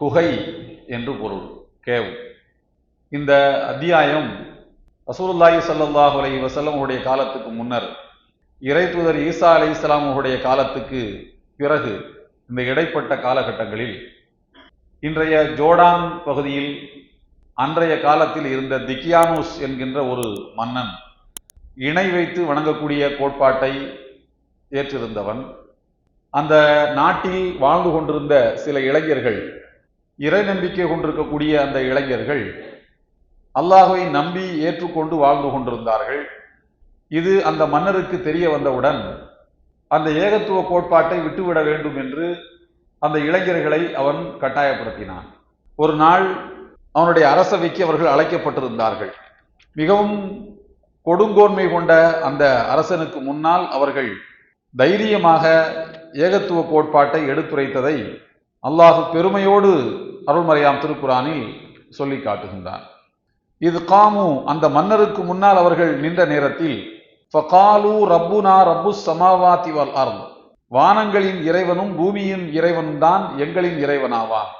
குகை என்று பொருள் கேவ். இந்த அத்தியாயம் ரசூலுல்லாஹி சல்லாஹ் அலி வசல்லமுடைய உடைய காலத்துக்கு முன்னர் இறை தூதர் ஈசா அலி இஸ்லாமுடைய காலத்துக்கு பிறகு இந்த இடைப்பட்ட காலகட்டங்களில் இன்றைய ஜோடாங் பகுதியில் அன்றைய காலத்தில் இருந்த திக்கியானூஸ் என்கின்ற ஒரு மன்னன் இணை வைத்து வணங்கக்கூடிய கோட்பாட்டை ஏற்றிருந்தவன். அந்த நாட்டில் வாழ்ந்து கொண்டிருந்த சில இளைஞர்கள் இறை நம்பிக்கை கொண்டிருக்கக்கூடிய அந்த இளைஞர்கள் அல்லாஹுவை நம்பி ஏற்றுக்கொண்டு வாழ்ந்து கொண்டிருந்தார்கள். இது அந்த மன்னருக்கு தெரிய வந்தவுடன் அந்த ஏகத்துவ கோட்பாட்டை விட்டுவிட வேண்டும் என்று அந்த இளைஞர்களை அவன் கட்டாயப்படுத்தினான். ஒரு நாள் அவனுடைய அரசவைக்கு அவர்கள் அழைக்கப்பட்டிருந்தார்கள். மிகவும் கொடுங்கோன்மை கொண்ட அந்த அரசனுக்கு முன்னால் அவர்கள் தைரியமாக ஏகத்துவ கோட்பாட்டை எடுத்துரைத்ததை அல்லாஹு பெருமையோடு அருள்மறையாம் திருக்குறானில் சொல்லி காட்டுகின்றான். இது காமு அந்த மன்னருக்கு முன்னால் அவர்கள் நின்ற நேரத்தில் ஃபகாலு ரப்புனா ரப்பு சமாவாத்தி வல் அர்த். வானங்களின் இறைவனும் பூமியின் இறைவனும் தான் எங்களின் இறைவனாவான்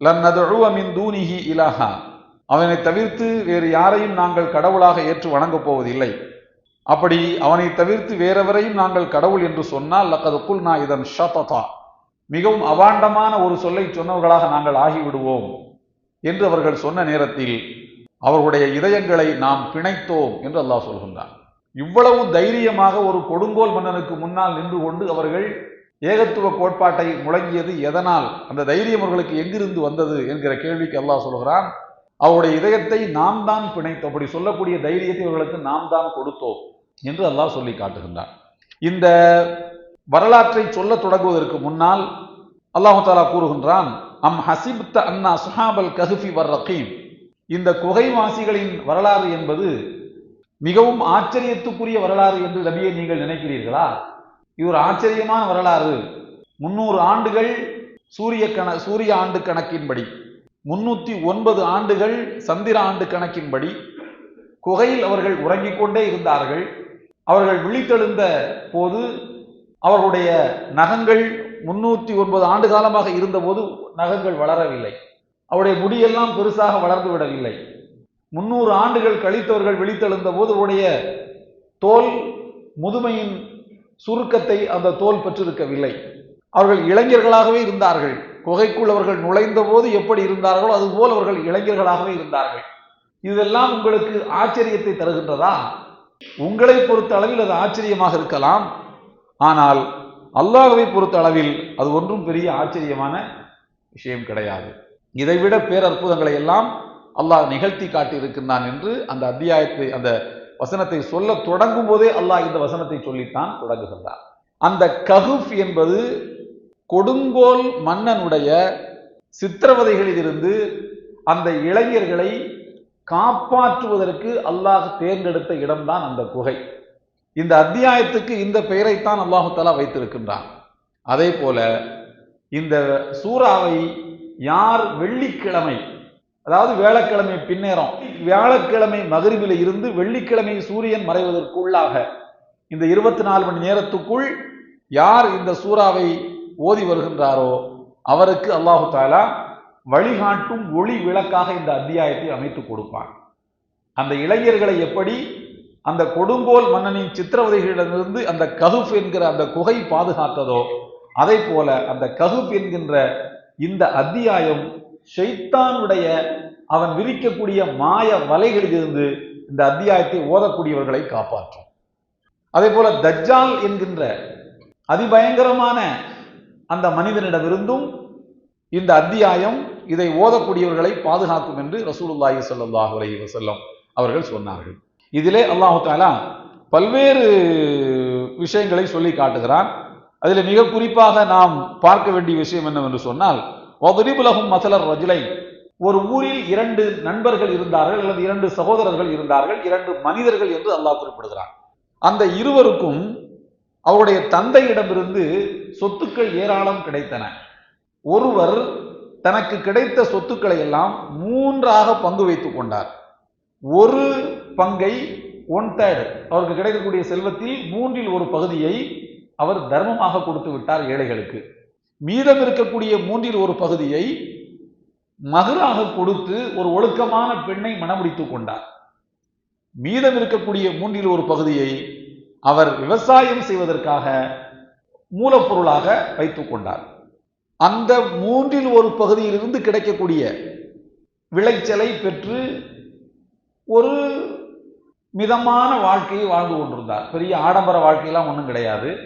லன்னதுழுவ மின் தூனிஹி இலஹா. அவனை தவிர்த்து வேறு யாரையும் நாங்கள் கடவுளாக ஏற்று வணங்கப் போவதில்லை. அப்படி அவனை தவிர்த்து வேறெவரையும் நாங்கள் கடவுள் என்று சொன்னால் லக்கது குல்னா இதன் ஷததா. மிகவும் அவாண்டமான ஒரு சொல்லை சொன்னவர்களாக நாங்கள் ஆகிவிடுவோம் என்று அவர்கள் சொன்ன நேரத்தில் அவர்களுடைய இதயங்களை நாம் பிணைத்தோம் என்று அல்லாஹ் சொல்கின்றான். இவ்வளவு தைரியமாக ஒரு கொடுங்கோல் மன்னனுக்கு முன்னால் நின்று கொண்டு அவர்கள் ஏகத்துவ கோட்பாட்டை முழங்கியது எதனால்? அந்த தைரியம் அவர்களுக்கு எங்கிருந்து வந்தது என்கிற கேள்விக்கு அல்லாஹ் சொல்கிறான். அவருடைய இதயத்தை நாம் தான் பிணைத்தோம். அப்படி சொல்லக்கூடிய தைரியத்தை இவர்களுக்கு நாம் தான் கொடுத்தோம் என்று அல்லாஹ் சொல்லி காட்டுகின்றான். இந்த வரலாற்றை சொல்ல தொடங்குவதற்கு முன்னால் அல்லாஹு தாலா கூறுகின்றான் அம் ஹசிப்த அண்ணா சுஹாபல் கஹுஃபி வர் ரகீம். இந்த குகைவாசிகளின் வரலாறு என்பது மிகவும் ஆச்சரியத்துக்குரிய வரலாறு என்று நபியை நீங்கள் நினைக்கிறீர்களா? இது ஒரு ஆச்சரியமான வரலாறு. முன்னூறு ஆண்டுகள் சூரிய கண சூரிய ஆண்டு கணக்கின்படி முன்னூற்றி ஒன்பது ஆண்டுகள் சந்திர ஆண்டு கணக்கின்படி குகையில் அவர்கள் உறங்கிக் கொண்டே இருந்தார்கள். அவர்கள் விழித்தெழுந்த போது அவர்களுடைய நகங்கள் முன்னூற்றி ஒன்பது ஆண்டு காலமாக இருந்தபோது நகங்கள் வளரவில்லை. அவருடைய முடியெல்லாம் பெருசாக வளர்ந்து விடவில்லை. முன்னூறு ஆண்டுகள் கழித்தவர்கள் விழித்தெழுந்த போது அவருடைய தோல் முதுமையின் சுருக்கத்தை அந்த தோல் பெற்றிருக்கவில்லை. அவர்கள் இளைஞர்களாகவே இருந்தார்கள். குகைக்குள் அவர்கள் நுழைந்த போது எப்படி இருந்தார்களோ அதுபோல் அவர்கள் இளைஞர்களாகவே இருந்தார்கள். இதெல்லாம் உங்களுக்கு ஆச்சரியத்தை தருகின்றதா? உங்களை பொறுத்த அளவில் அது ஆச்சரியமாக இருக்கலாம். ஆனால் அல்லாஹவை பொறுத்த அளவில் அது ஒன்றும் பெரிய ஆச்சரியமான விஷயம் கிடையாது. இதைவிட பேரற்புதங்களை எல்லாம் அல்லாஹ் நிகழ்த்தி காட்டியிருக்கின்றான் என்று அந்த அத்தியாயத்தை அந்த வசனத்தை சொல்ல தொடங்கும் போதே அல்லாஹ் இந்த வசனத்தை சொல்லித்தான் தொடங்குகின்றார் அந்த கஹுஃப் என்பது கொடுங்கோல் மன்னனுடைய சித்திரவதைகளில் இருந்து அந்த இளைஞர்களை காப்பாற்றுவதற்கு அல்லாஹ் தேர்ந்தெடுத்த இடம்தான் அந்த குகை. இந்த அத்தியாயத்துக்கு இந்த பெயரைத்தான் அல்லாஹு தாலா வைத்திருக்கின்றான். அதே போல இந்த சூறாவை யார் வெள்ளிக்கிழமை அதாவது வேளக்கிழமை பின்னேறம் வியாழக்கிழமை மகரிபில இருந்து வெள்ளிக்கிழமை சூரியன் மறைவதற்குள்ளாக இந்த இருபத்தி நாலு மணி நேரத்துக்குள் யார் இந்த சூறாவை ஓதி வருகின்றாரோ அவருக்கு அல்லாஹு தாலா வழிகாட்டும் ஒளி விளக்காக இந்த அத்தியாயத்தை அமைத்து கொடுப்பான். அந்த இளைஞர்களை எப்படி அந்த கொடுங்கோல் மன்னனின் சித்திரவதைகளிடமிருந்து அந்த கஹுப் என்கிற அந்த குகை பாதுகாத்ததோ அதை போல அந்த கஹுப் என்கின்ற இந்த அத்தியாயம் ஷைத்தானுடைய அவன் விரிக்கக்கூடிய மாய வலைகளிலிருந்து இந்த அத்தியாயத்தை ஓதக்கூடியவர்களை காப்பாற்றும். அதே போல தஜ்ஜால் என்கின்ற அதிபயங்கரமான அந்த மனிதனிடமிருந்தும் இந்த அத்தியாயம் இதை ஓதக்கூடியவர்களை பாதுகாக்கும் என்று ரசூலுல்லாஹி ஸல்லல்லாஹு அலைஹி அவர்கள் சொன்னார்கள். இதிலே அல்லாஹு தாலா பல்வேறு விஷயங்களை சொல்லி காட்டுகிறான். அதில் மிக குறிப்பாக நாம் பார்க்க வேண்டிய விஷயம் என்னவென்று சொன்னால் வதுரிபுலகும் மசலர் ரஜுலை. ஒரு ஊரில் இரண்டு நண்பர்கள் இருந்தார்கள் அல்லது இரண்டு சகோதரர்கள் இருந்தார்கள் இரண்டு மனிதர்கள் என்று அல்லாஹ் குறிப்பிடுகிறான். அந்த இருவருக்கும் அவருடைய தந்தையிடமிருந்து சொத்துக்கள் ஏராளம் கிடைத்தன. ஒருவர் தனக்கு கிடைத்த சொத்துக்களை எல்லாம் மூன்றாக பங்கு வைத்துக் கொண்டார். ஒரு பங்கை ஒன் தேர்டு அவருக்கு கிடைக்கக்கூடிய செல்வத்தில் மூன்றில் ஒரு பகுதியை அவர் தர்மமாக கொடுத்து விட்டார் ஏழைகளுக்கு. மீதம் இருக்கக்கூடிய மூன்றில் ஒரு பகுதியை மகராக கொடுத்து ஒரு ஒழுக்கமான பெண்ணை மணமுடித்துக் கொண்டார். மீதம் இருக்கக்கூடிய மூன்றில் ஒரு பகுதியை அவர் விவசாயம் செய்வதற்காக மூலப்பொருளாக வைத்துக் கொண்டார். அந்த மூன்றில் ஒரு பகுதியிலிருந்து கிடைக்கக்கூடிய விளைச்சலை பெற்று ஒரு மிதமான வாழ்க்கையை வாழ்ந்து கொண்டிருந்தார். பெரிய ஆடம்பர வாழ்க்கையெல்லாம் ஒன்றும் கிடையாது.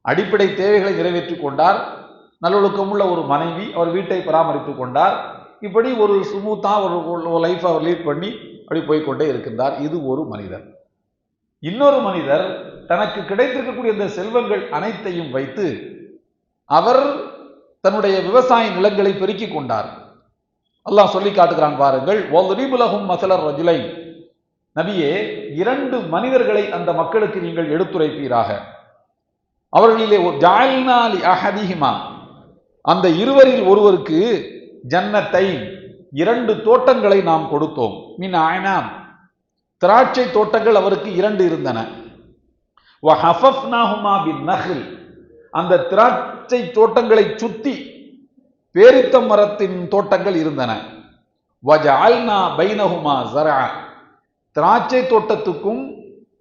அடிப்படை தேவைகளை நிறைவேற்றி கொண்டார். நல்லொழுக்கமுள்ள ஒரு மனைவி அவர் வீட்டை பராமரித்து கொண்டார். இப்படி ஒரு ஸ்மூத்தாக ஒரு லைஃப் அவர் லீட் பண்ணி அப்படி போய்க்கொண்டே இருக்கின்றார். இது ஒரு மனிதர். இன்னொரு மனிதர் தனக்கு கிடைத்திருக்கக்கூடிய இந்த செல்வங்கள் அனைத்தையும் வைத்து அவர் தன்னுடைய விவசாய நிலங்களை பெருக்கிக் கொண்டார். அல்லாஹ் சொல்லி காட்டுகிறான் பாருங்கள் ஒலிபுலகும் மசலர் ரஜுலை நபியே இரண்டு மனிதர்களை அந்த மக்களுக்கு நீங்கள் எடுத்துரைப்பீராக. அவர்களிலே ஜாயினாலி அஹதிஹிமா. அந்த இருவரில் ஒருவருக்கு ஜன்னத்தை இரண்டு தோட்டங்களை நாம் கொடுத்தோம். மின் ஆயனாம் திராட்சை தோட்டங்கள் அவருக்கு இரண்டு இருந்தன. அந்த திராட்சை தோட்டங்களை சுத்தி பேரித்த மரத்தின் தோட்டங்கள் இருந்தன. திராட்சை தோட்டத்துக்கும்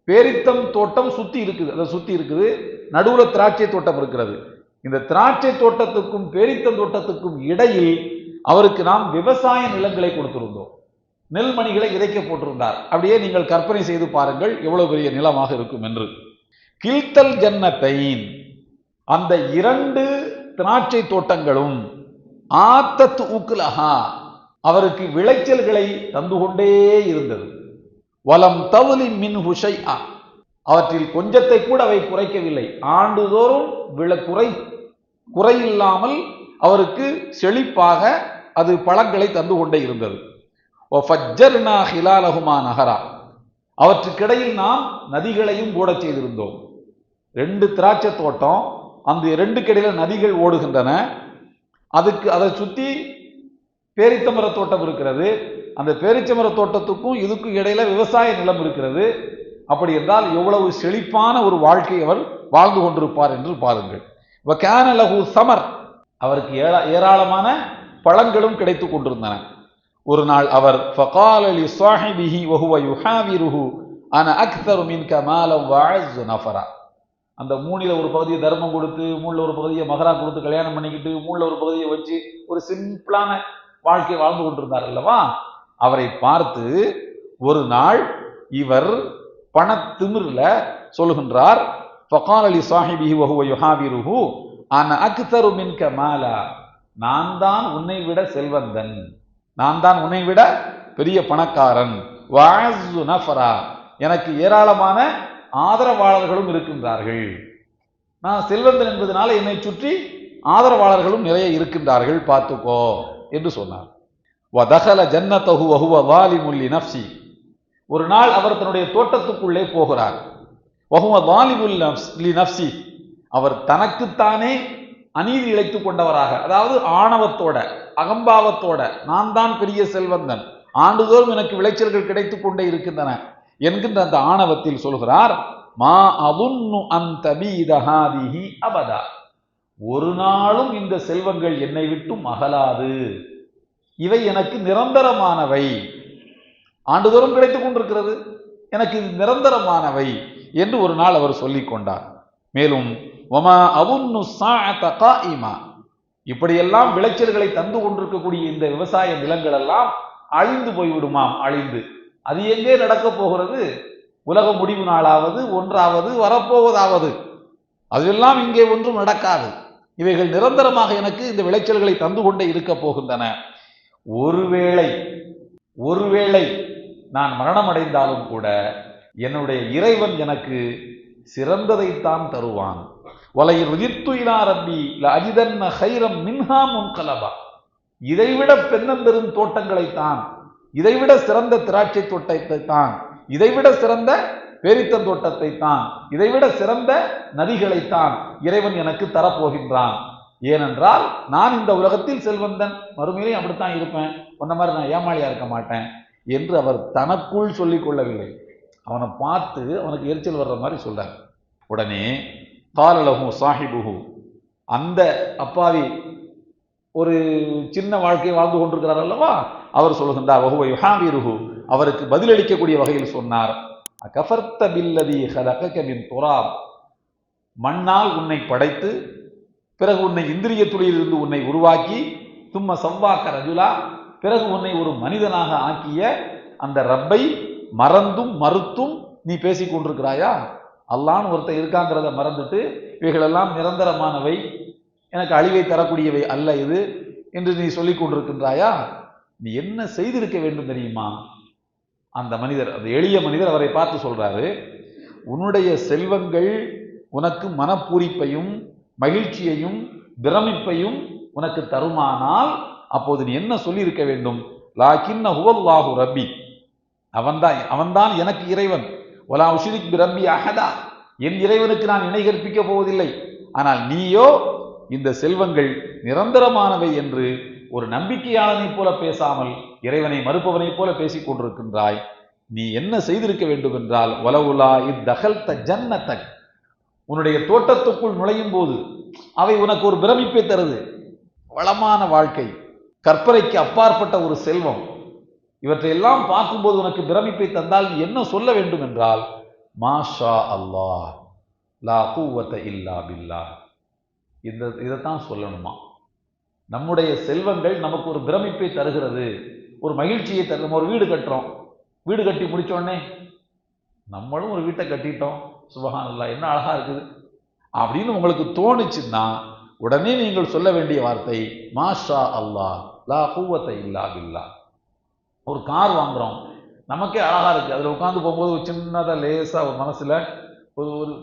பேரித்தம் தோட்டம் சுத்தி இருக்குது. அதை சுத்தி இருக்குது. நடுவுல திராட்சை தோட்டம் இருக்கிறது. இந்த திராட்சை தோட்டத்துக்கும் பேரித்தம் தோட்டத்துக்கும் இடையில் அவருக்கு நாம் விவசாய நிலங்களை கொடுத்திருந்தோம். நெல்மணிகளை இறைக்க போட்டிருந்தார். அப்படியே நீங்கள் கற்பனை செய்து பாருங்கள் எவ்வளவு பெரிய நிலமாக இருக்கும் என்று. கீழ்த்தல் ஜன்னத்தைன் அந்த இரண்டு திராட்சை தோட்டங்களும் ஆத்தத்து ஊக்குலஹா அவருக்கு விளைச்சல்களை தந்து கொண்டே இருந்தது. வலம் தவுலி மின் ஹுஷை அவற்றில் கொஞ்சத்தை கூட அவை குறைக்கவில்லை. ஆண்டுதோறும் விழ குறை குறையில்லாமல் அவருக்கு செழிப்பாக அது பழங்களை தந்து கொண்டே இருந்தது. ஹிலாலகுமா நகரா அவற்றுக்கிடையில் நாம் நதிகளையும் ஓடச் செய்திருந்தோம். ரெண்டு திராட்சை தோட்டம் அந்த ரெண்டு கடையில் நதிகள் ஓடுகின்றன. அதுக்கு அதை சுற்றி பேரித்த பேரித்தமர தோட்டம் இருக்கிறது. அந்த பேரிச்சமர தோட்டத்துக்கும் இதுக்கும் இடையில விவசாய நிலம் இருக்கிறது. அப்படி என்றால் எவ்வளவு செழிப்பான ஒரு வாழ்க்கை அவர் வாழ்ந்து கொண்டிருப்பார் என்று பாருங்கள். லகு சமர். அவருக்கு ஏழா ஏராளமான பழங்களும் கிடைத்து கொண்டிருந்தன. ஒரு நாள் அவர் ஃபகால் அலி சாஹிபிஹி வஹுவ யுஹாவிருஹு அன அக்தரு மின் மாலம் வஅஸ்ஸு நஃபரா. அந்த மூணில் ஒரு பகுதியை தர்மம் கொடுத்து மூணில் ஒரு பகுதியை மகரா கொடுத்து கல்யாணம் பண்ணிக்கிட்டு மூணில் ஒரு பகுதியை வச்சு ஒரு சிம்பிளான வாழ்க்கை வாழ்ந்து கொண்டிருந்தார் அல்லவா? அவரை பார்த்து ஒரு நாள் இவர் பணத்திமிரில் சொல்லுகின்றார் ஃபகால் அலி சாஹிபி வஹுவ யுஹாவிருஹு அன அக்தரு மின்க மாலா நான் தான் உன்னை விட செல்வந்தன் நான் தான் உன்னை விட பெரிய பணக்காரன் வாசு நஃபரா எனக்கு ஏராளமான ஆதரவாளர்களும் இருக்கின்றார்கள். நான் செல்வந்தன் என்பதனால என்னை சுற்றி ஆதரவாளர்களும் நிறைய இருக்கின்றார்கள் பார்த்துக்கோ. என்று சொன்னார். வதகல ஜன்னதஹு வகுவ வாலிமுல்லி நஃப்சி. ஒரு நாள் அவர் தன்னுடைய தோட்டத்துக்குள்ளே போகிறார். வஹுவ வாலிமுல் லி நஃப்சி. அவர் தனக்குத்தானே அநீதி இழைத்துக் கொண்டவராக அதாவது ஆணவத்தோட அகம்பாவத்தோட நான் தான் பெரிய செல்வந்தன் ஆண்டுதோறும் எனக்கு விளைச்சல்கள் கிடைத்துக் கொண்டே இருக்கின்றன என்கின்ற அந்த ஆணவத்தில் சொல்கிறார் மா அவுன்னு அந்த பீதஹாதிஹி அபதா. ஒரு நாளும் இந்த செல்வங்கள் என்னை விட்டும் அகலாது. இவை எனக்கு நிரந்தரமானவை. ஆண்டுதோறும் கிடைத்துக் கொண்டிருக்கிறது. எனக்கு இது நிரந்தரமானவை என்று ஒரு நாள் அவர் சொல்லிக் கொண்டார். மேலும் ஒமா அவுன்னு இமா இப்படியெல்லாம் விளைச்சல்களை தந்து கொண்டிருக்கக்கூடிய இந்த விவசாய நிலங்கள் எல்லாம் அழிந்து போய்விடுமாம் அழிந்து. அது எங்கே நடக்க போகிறது? உலக முடிவு நாளாவது ஒன்றாவது வரப்போவதாவது. அதெல்லாம் இங்கே ஒன்றும் நடக்காது. இவைகள் நிரந்தரமாக எனக்கு இந்த விளைச்சல்களை தந்து கொண்டே இருக்க போகின்றன. ஒருவேளை ஒருவேளை நான் மரணமடைந்தாலும் கூட என்னுடைய இறைவன் எனக்கு சிறந்ததைத்தான் தருவான். வலை ருதித்துயிலா ரப்பி அஜிதன்ன ஹைரம் மின்ஹா முன்கலபா. இதைவிட பெண்ணம்பெரும் தோட்டங்களைத்தான் இதைவிட சிறந்த திராட்சை தோட்டத்தை தான் இதைவிட சிறந்த பேரித்தந்தோட்டத்தை தான் இதைவிட சிறந்த நதிகளைத்தான் இறைவன் எனக்கு தரப்போகின்றான். ஏனென்றால் நான் இந்த உலகத்தில் செல்வந்தன் மறுமையிலையும் அப்படித்தான் இருப்பேன். உன்ன மாதிரி நான் ஏமாளியா இருக்க மாட்டேன் என்று அவர் தனக்குள் சொல்லிக் கொள்ளவில்லை. அவனை பார்த்து அவனுக்கு எரிச்சல் வர்ற மாதிரி சொல்றார். உடனே காலலகு சாஹிபுகு அந்த அப்பாவி ஒரு சின்ன வாழ்க்கையை வாழ்ந்து கொண்டிருக்கிறார் அல்லவா? அவர் சொல்லுகின்றார் வஹுவ யுஹாவிருஹு. அவருக்கு பதிலளிக்கக்கூடிய வகையில் சொன்னார். அகஃபர்த்த பில்லதி ஹலகமின் துராப். மண்ணால் உன்னை படைத்து பிறகு உன்னை இந்திரிய துளியிலிருந்து உன்னை உருவாக்கி தும்ம சவ்வாக்க ரஜுலா பிறகு உன்னை ஒரு மனிதனாக ஆக்கிய அந்த ரப்பை மறந்தும் மறுத்தும் நீ பேசிக் கொண்டிருக்கிறாயா? அல்லான்னு ஒருத்தர் இருக்காங்கிறத மறந்துட்டு இவைகளெல்லாம் நிரந்தரமானவை எனக்கு அழிவை தரக்கூடியவை அல்ல இது என்று நீ சொல்லிக் கொண்டிருக்கின்றாயா? நீ என்ன செய்திருக்க வேண்டும் தெரியுமா? அந்த மனிதர் அந்த எளிய மனிதர் அவரை பார்த்து சொல்றாரு உன்னுடைய செல்வங்கள் உனக்கு மனப்பூரிப்பையும் மகிழ்ச்சியையும் பிரமிப்பையும் உனக்கு தருமானால் அப்போது நீ என்ன சொல்லியிருக்க வேண்டும்? லாக்கின்ன ஹுவல்லாஹு ரப்பி. அவன்தான் அவன்தான் எனக்கு இறைவன். ஒலா உஷிரிக் ரப்பி அஹதா. என் இறைவனுக்கு நான் இணை கற்பிக்க போவதில்லை. ஆனால் நீயோ இந்த செல்வங்கள் நிரந்தரமானவை என்று ஒரு நம்பிக்கையாளனைப் போல பேசாமல் இறைவனை மறுப்பவனைப் போல பேசிக் கொண்டிருக்கின்றாய். நீ என்ன செய்திருக்க வேண்டும் என்றால் வலவுலா இத்தகல் த ஜன்னத்தக். உன்னுடைய தோட்டத்துக்குள் நுழையும் போது அவை உனக்கு ஒரு பிரமிப்பை தருது. வளமான வாழ்க்கை கற்பனைக்கு அப்பாற்பட்ட ஒரு செல்வம். இவற்றையெல்லாம் பார்க்கும்போது உனக்கு பிரமிப்பை தந்தால் நீ என்ன சொல்ல வேண்டும் என்றால் மாஷா அல்லாஹ் லா கூவத்த இல்லா பில்லா இந்த இதைத்தான் சொல்லணுமா? நம்முடைய செல்வங்கள் நமக்கு ஒரு பிரமிப்பை தருகிறது. ஒரு மகிழ்ச்சியை தரு நம்ம ஒரு வீடு கட்டுறோம். வீடு கட்டி முடித்தோடனே நம்மளும் ஒரு வீட்டை கட்டிட்டோம். சுபகானல்லா என்ன அழகாக இருக்குது. அப்படின்னு உங்களுக்கு தோணுச்சுன்னா உடனே நீங்கள் சொல்ல வேண்டிய வார்த்தை மாஷா அல்லா லா கூவத்தை இல்லா பில்லா. ஒரு கார் வாங்குறோம். நமக்கே அழகாக இருக்குது அதில் உட்காந்து போகும்போது ஒரு சின்னதாக லேசாக ஒரு மனசில் ஒரு ஒரு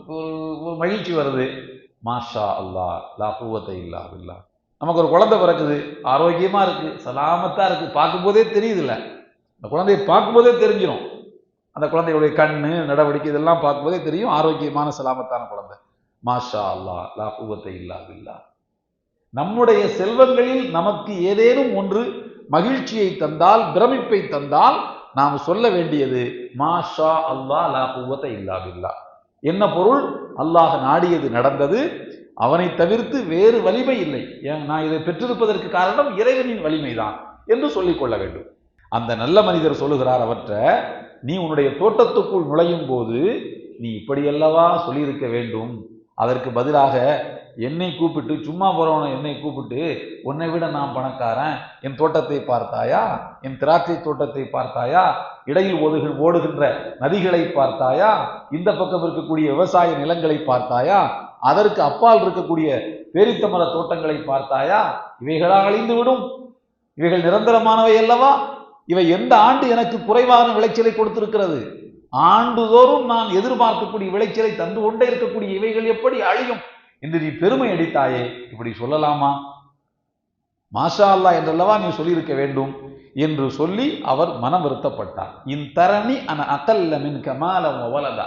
ஒரு மகிழ்ச்சி வருது. மாஷா அல்லாஹ் லா கூவத்தை இல்லா பில்லா. நமக்கு ஒரு குழந்தை பிறக்குது ஆரோக்கியமாக இருக்குது சலாமத்தாக இருக்குது பார்க்கும்போதே தெரியுதுல்ல. அந்த குழந்தையை பார்க்கும்போதே தெரிஞ்சிடும் அந்த குழந்தையுடைய கண் நடவடிக்கை இதெல்லாம் பார்க்கும்போதே தெரியும் ஆரோக்கியமான சலாமத்தான குழந்தை. மாஷா அல்லாஹ் லா கூவத்தை இல்லாதில்லா நம்முடைய செல்வங்களில் நமக்கு ஏதேனும் ஒன்று மகிழ்ச்சியை தந்தால் பிரமிப்பை தந்தால் நாம் சொல்ல வேண்டியது மாஷா அல்லாஹ் லா குவத்தை இல்லாதில்லா என்ன பொருள்? அல்லாஹ் நாடியது நடந்தது அவனை தவிர்த்து வேறு வலிமை இல்லை. நான் இதை பெற்றிருப்பதற்கு காரணம் இறைவனின் வலிமைதான் என்று சொல்லிக் கொள்ள வேண்டும். அந்த நல்ல மனிதர் சொல்லுகிறார் அவற்றை நீ உன்னுடைய தோட்டத்துக்குள் நுழையும் போது நீ இப்படியல்லவா சொல்லியிருக்க வேண்டும்? அதற்கு பதிலாக என்னை கூப்பிட்டு சும்மா போறவனை என்னை கூப்பிட்டு உன்னை விட நான் பணக்காரன் என் தோட்டத்தை பார்த்தாயா? என் திராட்சை தோட்டத்தை பார்த்தாயா? இடையில் ஓதுகிற ஓடுகின்ற நதிகளை பார்த்தாயா? இந்த பக்கம் இருக்கக்கூடிய விவசாய நிலங்களை பார்த்தாயா? அதற்கு அப்பால் இருக்கக்கூடிய பேரித்தமர தோட்டங்களை பார்த்தாயா? இவைகளாக அழிந்து விடும். இவைகள் நிரந்தரமானவை அல்லவா? இவை எந்த ஆண்டு எனக்கு குறைவான விளைச்சலை கொடுத்திருக்கிறது? ஆண்டுதோறும் நான் எதிர்பார்க்கக்கூடிய விளைச்சலை தந்து கொண்டே இருக்கக்கூடிய இவைகள் எப்படி அழியும் என்று நீ பெருமை அடித்தாயே? இப்படி சொல்லலாமா? மாஷா அல்லா என்றல்லவா நீ சொல்லியிருக்க வேண்டும் என்று சொல்லி அவர் மனம் வருத்தப்பட்டார். இன் தரணி அன அகல்ல மின் கமால வலதா.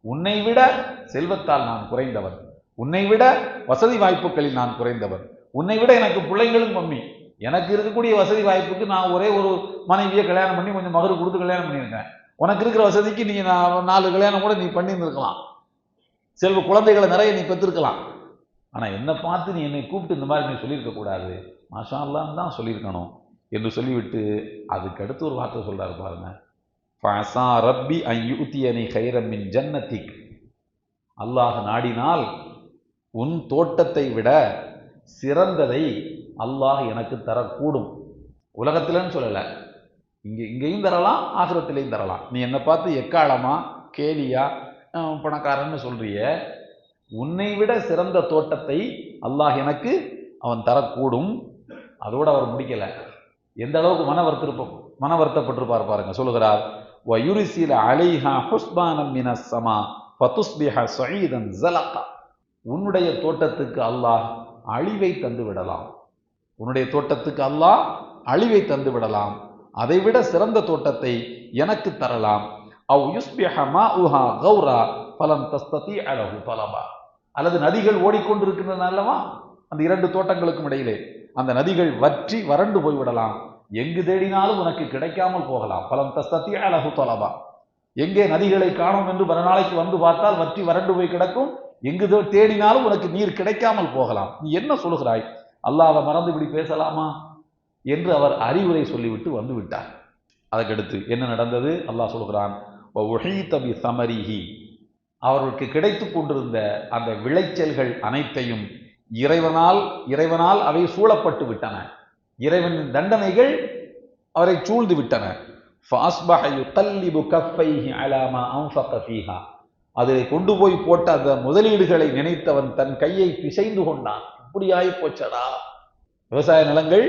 உன்னை விட செல்வத்தால் நான் குறைந்தவன். உன்னை விட வசதி வாய்ப்புகளில் நான் குறைந்தவன். உன்னை விட எனக்கு பிள்ளைங்களும் கம்மி. எனக்கு இருக்கக்கூடிய வசதி வாய்ப்புக்கு நான் ஒரே ஒரு மனைவியை கல்யாணம் பண்ணி கொஞ்சம் மகரு கொடுத்து கல்யாணம் பண்ணியிருக்கேன். உனக்கு இருக்கிற வசதிக்கு நீ நான் நாலு கல்யாணம் கூட நீ பண்ணியிருந்துருக்கலாம். செல்வ குழந்தைகளை நிறைய நீ பெற்றிருக்கலாம். ஆனால் என்னை பார்த்து நீ என்னை கூப்பிட்டு இந்த மாதிரி நீ சொல்லியிருக்க கூடாது. மாஷா அல்லான்னு தான் சொல்லியிருக்கணும் என்று சொல்லிவிட்டு அதுக்கு அடுத்து ஒரு வார்த்தை சொல்கிறார் பாருங்க. ஃபஅஸா ரப்பி ஐ யூத்தியனி கைரம் ஜன்னத்திக். அல்லாஹ் நாடினால் உன் தோட்டத்தை விட சிறந்ததை அல்லாஹ் எனக்கு தரக்கூடும். உலகத்திலன்னு சொல்லலை. இங்கே இங்கேயும் தரலாம் ஆகிரத்திலையும் தரலாம். நீ என்னை பார்த்து எக்காலமா கேலியா பணக்காரன்னு சொல்றிய? உன்னை விட சிறந்த தோட்டத்தை அல்லாஹ் எனக்கு அவன் தரக்கூடும். அதோடு அவர் முடிக்கலை. எந்த அளவுக்கு மன வருத்திருப்ப மன வருத்தப்பட்டிருப்பார் பாருங்க சொல்லுகிறார் வயுரிசில அலைஹா ஹுஸ்பானம் மின சமா ஃபதுஸ்பிஹ சயீதன் ஸலகா உன்னுடைய தோட்டத்துக்கு அல்லாஹ் அழிவை தந்து விடலாம். உன்னுடைய தோட்டத்துக்கு அல்லாஹ் அழிவை தந்து விடலாம். அதைவிட சிறந்த தோட்டத்தை எனக்கு தரலாம். அவ் யுஸ்பிஹ மாஉஹா கௌரா பலம் தஸ்ததி அழகு தலபா. அல்லது நதிகள் ஓடிக்கொண்டிருக்கின்றன அல்லவா? அந்த இரண்டு தோட்டங்களுக்கும் இடையிலே. அந்த நதிகள் வற்றி வறண்டு போய்விடலாம். எங்கு தேடினாலும் உனக்கு கிடைக்காமல் போகலாம். பலம் தஸ்தத்தி அழகு தொலபா. எங்கே நதிகளை காணோம் என்று பல நாளைக்கு வந்து பார்த்தால் வற்றி வறண்டு போய் கிடக்கும். எங்கு தேடினாலும் உனக்கு நீர் கிடைக்காமல் போகலாம். நீ என்ன சொல்கிறாய் அல்லாஹ்வை மறந்து இப்படி பேசலாமா? என்று அவர் அறிவுரை சொல்லிவிட்டு வந்து விட்டார். அதற்கடுத்து என்ன நடந்தது? அல்லாஹ் சொல்கிறான் தபி சமரிஹி அவர்களுக்கு கிடைத்து கொண்டிருந்த அந்த விளைச்சல்கள் அனைத்தையும் இறைவனால் இறைவனால் அவை சூழப்பட்டு விட்டன. இறைவனின் தண்டனைகள் அவரை சூழ்ந்து விட்டன. அதை கொண்டு போய் போட்ட அந்த முதலீடுகளை நினைத்தவன் தன் கையை பிசைந்து கொண்டான். இப்படியாய் போச்சடா. விவசாய நிலங்கள்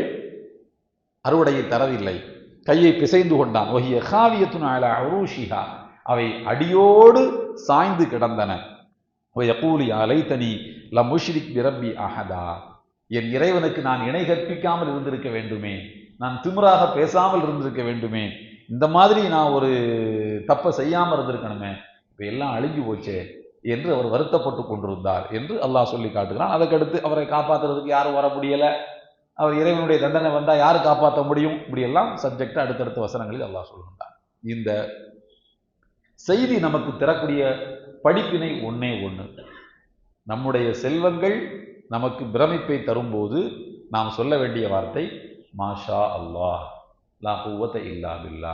அறுவடையை தரவில்லை. கையை பிசைந்து கொண்டான். ஒஹிய காவியத்துன் அல அரூஷிகா அவை அடியோடு சாய்ந்து கிடந்தன. கூலி அலைத்தனி ல முஷ்ரிக் பிரப்பி அஹதா. என் இறைவனுக்கு நான் இணை கற்பிக்காமல் இருந்திருக்க வேண்டுமே. நான் திமுறாக பேசாமல் இருந்திருக்க வேண்டுமே. இந்த மாதிரி நான் ஒரு தப்பை செய்யாமல் இருந்திருக்கணுமே. இப்போ எல்லாம் அழிஞ்சு போச்சே என்று அவர் வருத்தப்பட்டு கொண்டிருந்தார் என்று அல்லாஹ் சொல்லி காட்டுகிறான். அதுக்கடுத்து அவரை காப்பாற்றுறதுக்கு யாரும் வர முடியலை. அவர் இறைவனுடைய தண்டனை வந்தால் யார் காப்பாற்ற முடியும்? இப்படியெல்லாம் சப்ஜெக்ட் அடுத்தடுத்த வசனங்களில் அல்லாஹ் சொல்கின்றார் இந்த செய்தி நமக்கு தரக்கூடிய படிப்பினை ஒன்றே ஒன்று நம்முடைய செல்வங்கள் நமக்கு பிரமிப்பை தரும்போது நாம் சொல்ல வேண்டிய வார்த்தை மாஷா அல்லாஹ் லா குவத்தை இல்லா பில்லா.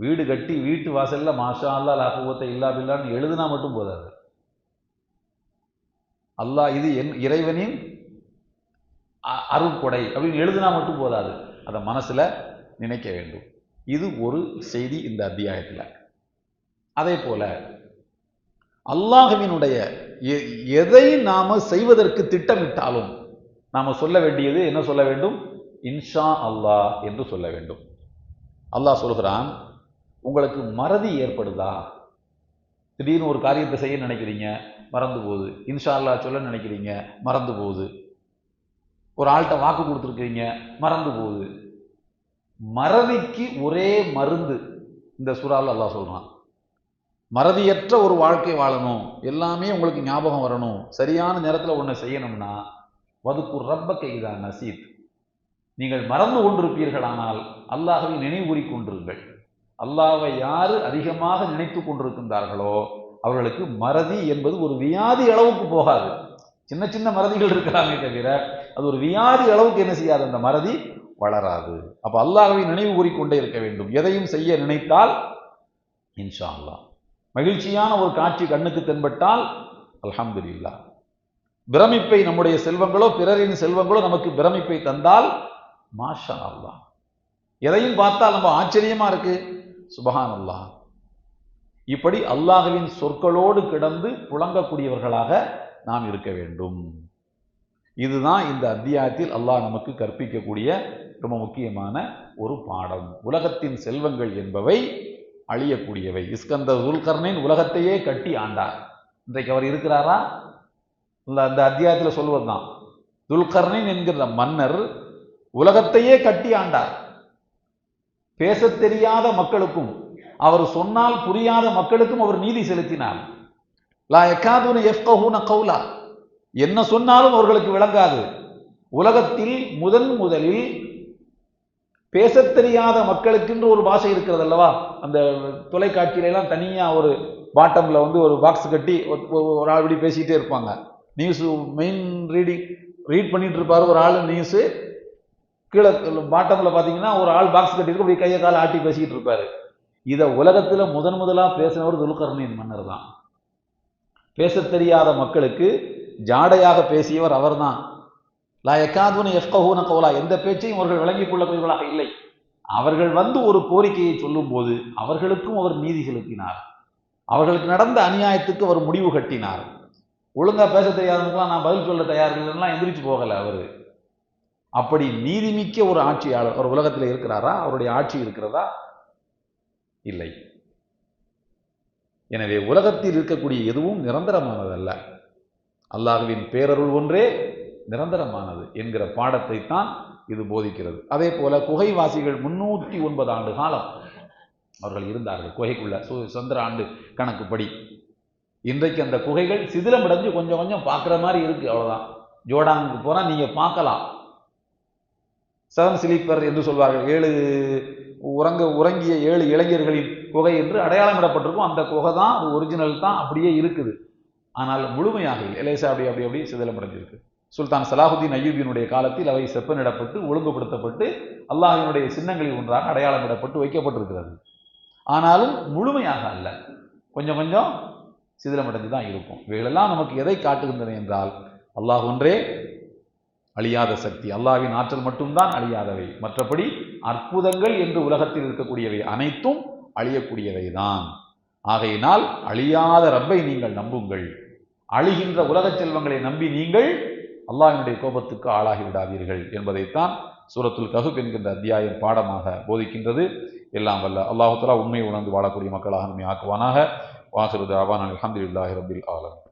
வீடு கட்டி வீட்டு வாசல்ல மாஷா அல்லா லா இல்லா பில்லான்னு எழுதுனா மட்டும் போதாது. அல்லாஹ் இது என் இறைவனின் அருள்கொடை அப்படின்னு எழுதுனா மட்டும் போதாது. அதை மனசுல நினைக்க வேண்டும். இது ஒரு செய்தி இந்த அத்தியாயத்தில். அதே போல அல்லாஹ்வினுடைய எ- எதை நாம செய்வதற்கு திட்டமிட்டாலும் நாம சொல்ல வேண்டியது என்ன சொல்ல வேண்டும்? இன்ஷா அல்லாஹ் என்று சொல்ல வேண்டும். அல்லாஹ் சொல்கிறான் உங்களுக்கு மறதி ஏற்படுதா? திடீர்னு ஒரு காரியத்தை செய்ய நினைக்கிறீங்க மறந்து போகுது. இன்ஷா அல்லாஹ் சொல்ல நினைக்கிறீங்க மறந்து போகுது. ஒரு ஆள்கிட்ட வாக்கு கொடுத்துருக்கீங்க மறந்து போகுது. மறதிக்கு ஒரே மருந்து இந்த சுறால் அல்லாஹ் சொல்கிறான் மறதியற்ற ஒரு வாழ்க்கை வாழணும். எல்லாமே உங்களுக்கு ஞாபகம் வரணும். சரியான நேரத்தில் ஒன்று செய்யணும்னா வதுக்கு ரப்ப கைதா நசீத். நீங்கள் மறந்து கொண்டிருப்பீர்களானால் அல்லாஹ்வை நினைவுறி கொண்டிருங்கள். அல்லாவை யாரு அதிகமாக நினைத்து கொண்டிருக்கின்றார்களோ அவர்களுக்கு மறதி என்பது ஒரு வியாதி அளவுக்கு போகாது. சின்ன சின்ன மறதிகள் இருக்கிறாங்க தவிர அது ஒரு வியாதி அளவுக்கு என்ன செய்யாது? அந்த மறதி வளராது. அப்போ அல்லாஹ்வை நினைவு கூறிக்கொண்டே இருக்க வேண்டும். எதையும் செய்ய நினைத்தால் இன்ஷா அல்லா மகிழ்ச்சியான ஒரு காட்சி கண்ணுக்கு தென்பட்டால் அல்ஹம்துலில்லாஹ். பிரமிப்பை நம்முடைய செல்வங்களோ பிறரின் செல்வங்களோ நமக்கு பிரமிப்பை தந்தால் மாஷா அல்லா எதையும் பார்த்தால் நம்ம ஆச்சரியமா இருக்கு. சுபஹான் அல்லாஹ் இப்படி அல்லாஹுவின் சொற்களோடு கிடந்து புழங்கக்கூடியவர்களாக நாம் இருக்க வேண்டும். இதுதான் இந்த அத்தியாயத்தில் அல்லாஹ் நமக்கு கற்பிக்கக்கூடிய ரொம்ப முக்கியமான ஒரு பாடம். உலகத்தின் செல்வங்கள் என்பவை அழியக்கூடியவை. இஸ்கந்தர் துல்கர்னின் உலகத்தையே கட்டி ஆண்டார். இன்றைக்கு அவர் இருக்கிறாரா? இந்த அந்த அத்தியாயத்தில் சொல்வது தான் துல்கர்னின் என்கிற மன்னர் உலகத்தையே கட்டி ஆண்டார். பேசத் தெரியாத மக்களுக்கும் அவர் சொன்னால் புரியாத மக்களுக்கும் அவர் நீதி செலுத்தினார் லா எக்காதுன எஃப்கஹூன கௌலா. என்ன சொன்னாலும் அவர்களுக்கு விளங்காது. உலகத்தில் முதன் முதலில் பேசத் தெரியாத மக்களுக்கென்று ஒரு பாஷை இருக்கிறது அல்லவா? அந்த தொலைக்காட்சியில எல்லாம் ஒரு பாட்டமில் வந்து ஒரு பாக்ஸ் கட்டி ஒரு- ஒரு- ஆள் இப்படி பேசிகிட்டே இருப்பாங்க. நியூஸ் மெயின் ரீடிங் ரீட் பண்ணிட்டு இருப்பார் ஒரு ஆள் நியூஸு கீழே பாட்டம்ல பார்த்தீங்கன்னா ஒரு ஆள் பாக்ஸ் கட்டிட்டு இப்படி கையை காலை ஆட்டி பேசிக்கிட்டு இருப்பாரு. இதை உலகத்தில் முதன் முதலாக பேசினவர் துலுக்கரணியின் மன்னர் தான். பேசத் தெரியாத மக்களுக்கு ஜாடையாக பேசியவர் அவர்தான். லா எக்காதுன்னு எஃப்கஹூன கௌலா எந்த பேச்சையும் அவர்கள் விளங்கிக் கொள்ளக்கூடியவர்களாக இல்லை. அவர்கள் வந்து ஒரு கோரிக்கையை சொல்லும்போது அவர்களுக்கும் அவர் நீதி செலுத்தினார். அவர்களுக்கு நடந்த அநியாயத்துக்கு அவர் முடிவு கட்டினார். ஒழுங்கா பேச தெரியாதவங்களுக்குலாம் நான் பதில் சொல்ல தயார் இல்லைன்னா எந்திரிச்சு போகலை அவர். அப்படி நீதிமிக்க ஒரு ஆட்சியாளர் அவர் உலகத்தில் இருக்கிறாரா? அவருடைய ஆட்சி இருக்கிறதா? இல்லை. எனவே உலகத்தில் இருக்கக்கூடிய எதுவும் நிரந்தரமானதல்ல. அல்லாஹுவின் பேரருள் ஒன்றே நிரந்தரமானது என்கிற பாடத்தை தான் இது போதிக்கிறது. அதே போல குகைவாசிகள் முன்னூற்றி ஒன்பது ஆண்டு காலம் அவர்கள் இருந்தார்கள். குகைக்குள்ள சு- சந்திர ஆண்டு கணக்குப்படி. இன்றைக்கு அந்த குகைகள் சிதிலமடைஞ்சு கொஞ்சம் கொஞ்சம் பார்க்குற மாதிரி இருக்குது அவ்வளோதான் ஜோடானுக்கு போனால் நீங்கள் பார்க்கலாம். செவன் ஸ்லீப்பர் என்று சொல்வார்கள். ஏழு உறங்க உறங்கிய ஏழு இளைஞர்களின் குகை என்று அடையாளமிடப்பட்டிருக்கும். அந்த குகை தான் அது ஒரிஜினல் தான் அப்படியே இருக்குது. ஆனால் முழுமையாக இலேசா அப்படி அப்படி அப்படி சிதிலமடைஞ்சிருக்கு சுல்தான் சலாஹுதீன் அய்யூபியினுடைய காலத்தில் அவை செப்பனிடப்பட்டு ஒழுங்குபடுத்தப்பட்டு அல்லாஹினுடைய சின்னங்களில் ஒன்றாக அடையாளமிடப்பட்டு வைக்கப்பட்டிருக்கிறது. ஆனாலும் முழுமையாக அல்ல. கொஞ்சம் கொஞ்சம் சிதிலமடைந்து தான் இருக்கும். இவைகளெல்லாம் நமக்கு எதை காட்டுகின்றன என்றால் அல்லாஹ் ஒன்றே அழியாத சக்தி. அல்லாவின் ஆற்றல் மட்டும்தான் அழியாதவை. மற்றபடி அற்புதங்கள் என்று உலகத்தில் இருக்கக்கூடியவை அனைத்தும் அழியக்கூடியவை தான் ஆகையினால் அழியாத ரப்பை நீங்கள் நம்புங்கள். அழிகின்ற உலகச் செல்வங்களை நம்பி நீங்கள் அல்லாஹினுடைய கோபத்துக்கு ஆளாகி விடாதீர்கள் என்பதைத்தான் சூரத்துல் கஹுப் என்கின்ற அத்தியாயம் பாடமாக போதிக்கின்றது. எல்லாம் வல்ல அல்லாஹுத்தலா உண்மையை உணர்ந்து வாழக்கூடிய மக்களாக நம்மை ஆக்குவானாக. வாசிருது அலமதுல்லாஹி ரபில் ஆலம்